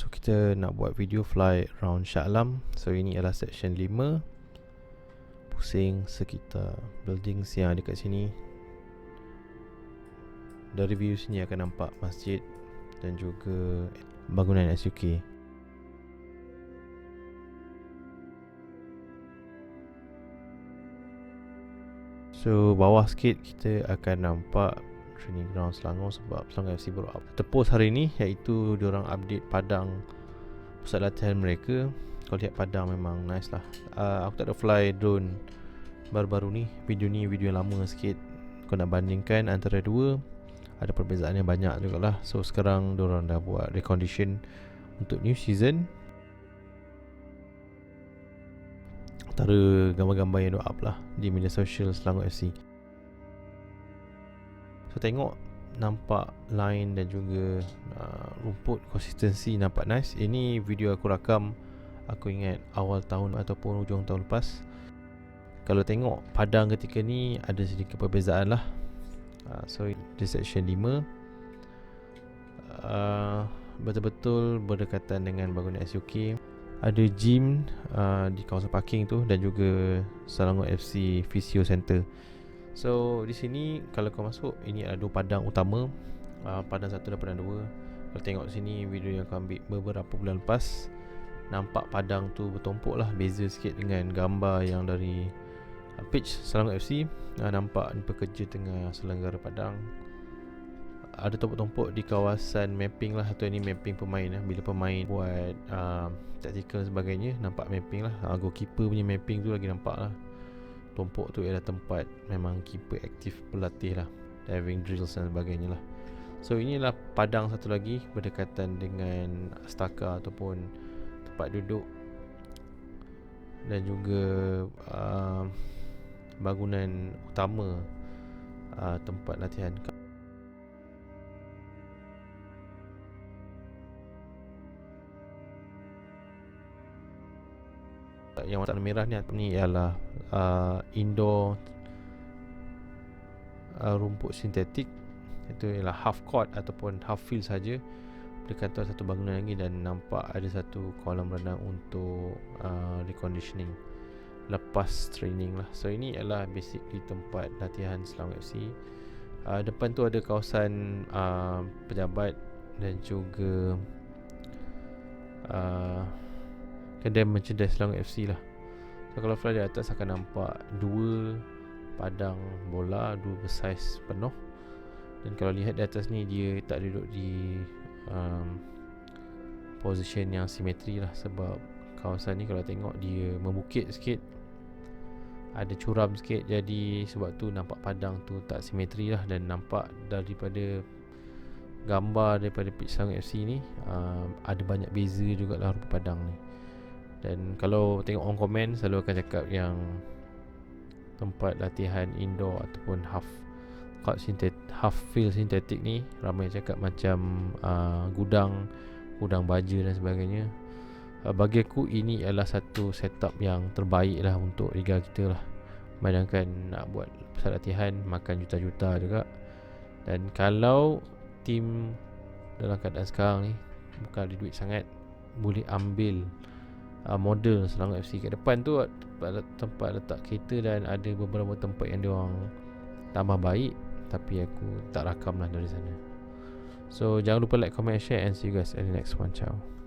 So kita nak buat video fly around Shah Alam. So ini adalah section 5 Pusing sekitar buildings yang ada kat sini. Dari view sini akan nampak masjid Dan juga bangunan SUK So bawah sikit kita akan nampak training ground Selangor sebab Selangor FC baru up. Tepus hari ni iaitu diorang update padang pusat latihan mereka. Kalau lihat padang memang nice lah. Uh, aku tak ada fly drone baru-baru ni. Video ni video yang lama sikit. Kau nak bandingkan antara dua ada perbezaan yang banyak juga lah. So sekarang diorang dah buat recondition untuk new season. Antara gambar-gambar yang dah up lah di media sosial Selangor FC. So tengok nampak line dan juga uh, rumput konsistensi nampak nice. Ini video aku rakam aku ingat awal tahun ataupun hujung tahun lepas. Kalau tengok padang ketika ni ada sedikit perbezaan lah. Uh, so di section 5 uh, betul-betul berdekatan dengan bangunan SUK. Ada gym uh, di kawasan parking tu dan juga Selangor FC Physio Center. So di sini kalau kau masuk ini ada dua padang utama. Uh, Padang satu dan padang dua. Kalau tengok sini video yang kau ambil beberapa bulan lepas Nampak padang tu bertumpuk lah. Beza sikit dengan gambar yang dari uh, Page Selangor FC uh, Nampak ni pekerja tengah selenggara padang. Ada tumpuk-tumpuk di kawasan mapping lah. Atau ini mapping pemain lah. Bila pemain buat uh, tactical sebagainya Nampak mapping lah. Uh, Goalkeeper punya mapping tu lagi nampak lah Tumpuk tu ialah tempat memang keeper aktif berlatih lah Diving drills dan sebagainya lah. So inilah padang satu lagi berdekatan dengan staka ataupun tempat duduk dan juga uh, bangunan utama uh, tempat latihan yang warna merah ni ni ialah uh, indoor uh, rumput sintetik. Itu ialah half court ataupun half field saja. Dekat tu satu bangunan lagi dan nampak ada satu kolam renang untuk uh, reconditioning. Lepas training lah. So ini adalah basically tempat latihan Selangor FC uh, depan tu ada kawasan uh, pejabat dan juga uh, kedai merchandise Selangor FC lah. So kalau fly di atas akan nampak dua padang bola Dua bersaiz penuh. Dan kalau lihat di atas ni dia tak duduk di um, Position yang simetri lah. Sebab kawasan ni kalau tengok dia membukit sikit. Ada curam sikit. Jadi sebab tu nampak padang tu tak simetri lah. Dan nampak daripada gambar daripada pitch FC ni um, Ada banyak beza jugalah rupa padang ni dan kalau tengok on comment selalu akan cakap yang tempat latihan indoor ataupun half court sintetik half field sintetik ni ramai cakap macam uh, gudang gudang baja dan sebagainya. Uh, bagi aku ini adalah satu setup yang terbaik lah untuk liga kita lah. Bayangkan nak buat pusat latihan makan juta-juta juga. Dan kalau tim dalam keadaan sekarang ni bukan ada duit sangat boleh ambil uh, model Selangor FC kat depan tu tempat, tempat letak kereta dan ada beberapa tempat yang dia orang tambah baik tapi aku tak rakam lah dari sana. So jangan lupa like comment share and see you guys in the next one. Ciao